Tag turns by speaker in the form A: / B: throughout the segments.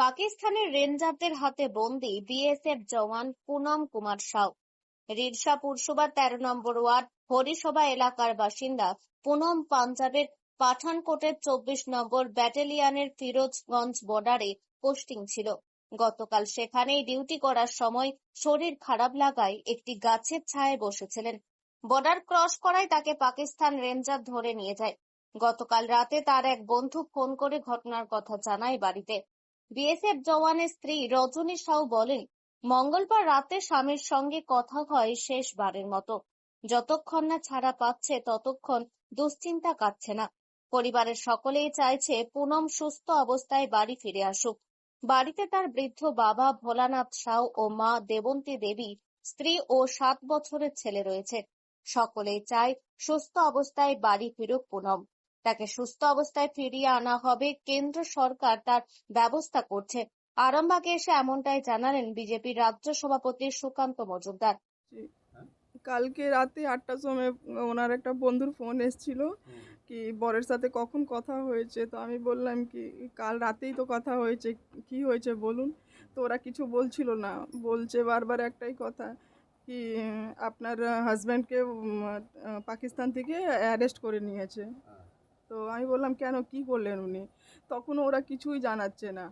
A: পাকিস্তানের রেঞ্জারদের হাতে বন্দি বিএসএফ জওয়ান পুনম কুমার সাউ। রিরসা পুরসভা তেরো নম্বর ওয়ার্ড, হরিসভা এলাকার বাসিন্দা পুনম পাঞ্জাবের পাঠানকোটের চব্বিশ নম্বর ব্যাটালিয়নের ফিরোজগঞ্জ বর্ডারে পোস্টিং ছিল। গতকাল সেখানেই ডিউটি করার সময় শরীর খারাপ লাগায় একটি গাছের ছায়ায় বসেছিলেন। বর্ডার ক্রস করায় তাকে পাকিস্তান রেঞ্জার ধরে নিয়ে যায়। গতকাল রাতে তার এক বন্ধু ফোন করে ঘটনার কথা জানায় বাড়িতে। বিএসএফ জওয়ানের স্ত্রী রজনী সাউ বলেন, মঙ্গলবার রাতে স্বামীর সঙ্গে কথা হয় শেষবারের মতো। যতক্ষণ না ছাড়া পাচ্ছে, ততক্ষণ দুশ্চিন্তা কাটছে না। পরিবারের সকলেই চাইছে পুনম সুস্থ অবস্থায় বাড়ি ফিরে আসুক। বাড়িতে তার বৃদ্ধ বাবা ভোলানাথ সাউ ও মা দেবন্তী দেবী, স্ত্রী ও সাত বছরের ছেলে রয়েছে। সকলেই চায় সুস্থ অবস্থায় বাড়ি ফিরুক পুনম। তাকে সুস্থ অবস্থায় ফিরিয়ে আনা হবে কেন্দ্র সরকার তার ব্যবস্থা করছে। আরামবাগে এসে এমনটাই জানালেন বিজেপির রাজ্য সভাপতি সুকান্ত মজুমদার।
B: কালকে রাতে আটটার সময় ওনার একটা বন্ধুর ফোন এসেছিল কি বরের সাথে কখন কথা হয়েছে? তো আমি বললাম কি কাল রাতেই তো কথা হয়েছে কি হয়েছে বলুন? তো ওরা কিছু বলছিল না বলছে বারবার একটাই কথা কি আপনার হাজব্যান্ডকে পাকিস্তান থেকে অ্যারেস্ট করে নিয়েছে। তো আমি বললাম কেন? কি করলেন উনি? তখন ওরা কিছুই জানাচ্ছে না।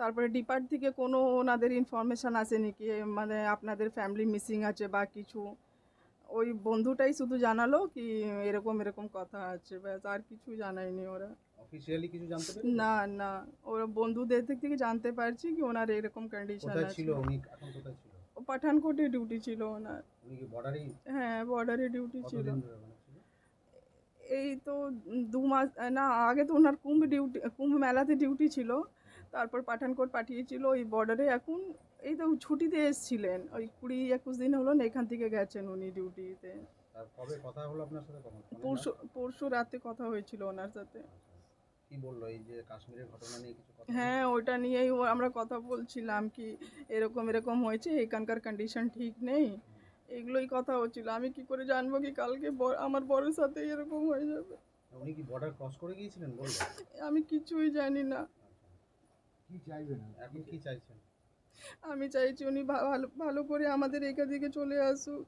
B: তারপরে ডিপার্ট থেকে কোনো ওনাদের ইনফরমেশান আসেনি কি মানে আপনাদের ফ্যামিলি মিসিং আছে বা কিছু? ওই বন্ধুটাই শুধু জানালো কি এরকম এরকম কথা আছে ব্যাস আর কিছু জানায়নি ওরা।
C: কিছু জানতে
B: না না ওরা বন্ধুদের দিক থেকে জানতে পারছি কি ওনার এরকম কন্ডিশন আছে।
C: ছিল উনি? এখন কোথায় ছিল?
B: ও পাঠানকোটে ডিউটি ছিল ওনার।
C: উনি কি বর্ডারেই
B: হ্যাঁ বর্ডারে ডিউটি ছিল
C: কতদিন ধরে ওখানে ছিল
B: এই তো দু মাস না আগে তো ওনার কুম্ভ ডিউটি কুম্ভ মেলাতে ডিউটি ছিল। তারপর পাঠানকোট পাঠিয়েছিল ওই বর্ডারে এখন এই তো ছুটিতে এসেছিলেন। ওই কুড়ি একুশ দিন হলো না এখান থেকে গেছেন উনি ডিউটিতে
C: কথা হলো আপনার সাথে
B: পরশু পরশু রাতে কথা হয়েছিল ওনার সাথে।
C: কি বলল এই যে কাশ্মীরের ঘটনা নিয়ে কিছু কথা?
B: হ্যাঁ ওইটা নিয়েই আমরা কথা বলছিলাম কি এরকম এরকম হয়েছে এখানকার কন্ডিশন ঠিক নেই। এগুলোই কথা হচ্ছিল। আমি কি করে জানব কি কালকে বর- আমার বরের সাথে এরকম হয়ে যাবে?
C: উনি কি বর্ডার ক্রস করে গিয়েছিলেন বলল
B: আমি কিছুই জানি না।
C: কি চাইবেন এখন কি চাইছেন?
B: আমি চাইছি উনি ভা- ভালো ভালো করে আমাদের এখান থেকে চলে আসুক।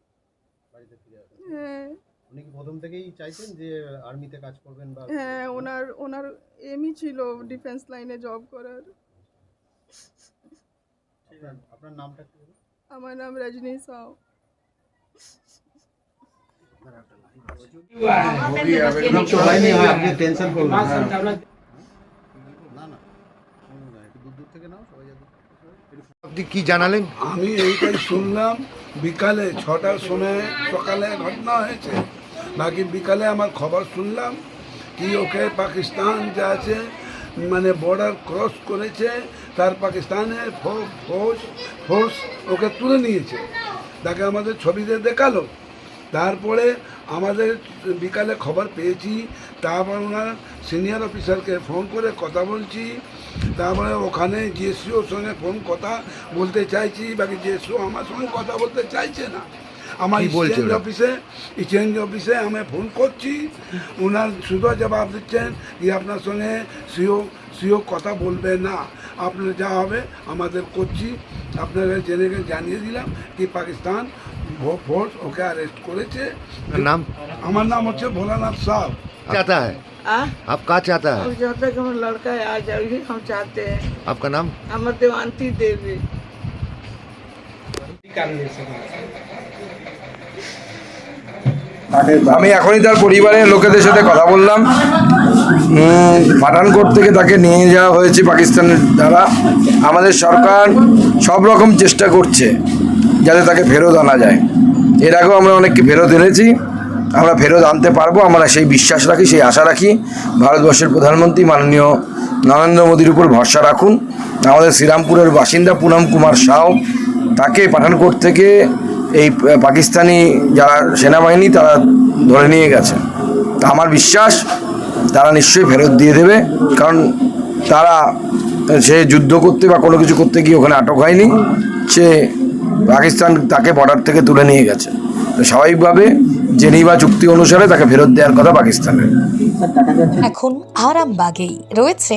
C: বাড়িতে ফিরে আসুন
B: হ্যাঁ।
C: উনি কি প্রথম থেকেই চাইছেন যে আর্মিতে কাজ করবেন বা
B: হ্যাঁ ওনার ওনার এমই ছিল ডিফেন্স লাইনে জব করার।
C: আপনার আপনার নামটা কি?
B: আমার নাম রজনী সাউ।
C: আপনি
D: কি জানালেন?
E: আমি এইটাই শুনলাম, বিকালে ছটার সময় সকালে ঘটনা হয়েছে। বাকি বিকালে আমার খবর শুনলাম কি ওকে পাকিস্তান যা আছে মানে বর্ডার ক্রস করেছে, তার পাকিস্তানের ফৌজ ফোর্স ওকে তুলে নিয়েছে। তাকে আমাদের ছবিতে দেখাল। তারপরে আমাদের বিকালে খবর পেয়েছি তারপর ওনার সিনিয়র অফিসারকে ফোন করে কথা বলছি তারপরে ওখানে জিএসিওর সঙ্গে ফোন কথা বলতে চাইছি বাকি জিএসিও আমার সঙ্গে কথা বলতে চাইছে না। আমার এক্সচেঞ্জ অফিসে এক্সচেঞ্জ অফিসে আমি ফোন করছি ওনার শুধু জবাব দিচ্ছেন যে আপনার সঙ্গে সিও সিও কথা বলবে না। আপনার যা হবে আমাদের করছি। আপনারা জেনে গিয়ে জানিয়ে দিলাম কি পাকিস্তান ফোর্স ওকে অ্যারেস্ট করেছে
D: नाम
E: আমার নাম হচ্ছে ভোলানাথ সাহ
D: चाहता है
F: आ?
D: आप कहा चाहता है
F: हम चाहते हैं कि हमारा लड़का आ जाए यही हम चाहते हैं
D: आपका नाम
F: अमर देवांती देवी
G: আমি এখনই তার পরিবারের লোকেদের সাথে কথা বললাম উম, পাঠানকোট থেকে তাকে নিয়ে যাওয়া হয়েছে পাকিস্তানের দ্বারা। আমাদের সরকার সব রকম চেষ্টা করছে যাতে তাকে ফেরত আনা যায়। এর আগেও আমরা অনেককে ফেরত এনেছি। আমরা ফেরত আনতে পারব। আমরা সেই বিশ্বাস রাখি, সেই আশা রাখি। ভারতবর্ষের প্রধানমন্ত্রী মাননীয় নরেন্দ্র মোদীর উপর ভরসা রাখুন। আমাদের শ্রীরামপুরের বাসিন্দা পুনম কুমার সাউ, তাকে পাঠানকোট থেকে এই পাকিস্তানি যারা সেনাবাহিনী, তারা ধরে নিয়ে গেছে। তা আমার বিশ্বাস তারা নিশ্চয়ই ফেরত দিয়ে দেবে। কারণ তারা সে যুদ্ধ করতে বা কোনো কিছু করতে গিয়ে ওখানে আটক হয়নি। সে পাকিস্তান তাকে বর্ডার থেকে তুলে নিয়ে গেছে। তো স্বাভাবিকভাবে জেনিভা চুক্তি অনুসারে তাকে ফেরত দেওয়ার কথা পাকিস্তানের।
H: এখন আরামবাগেই রয়েছে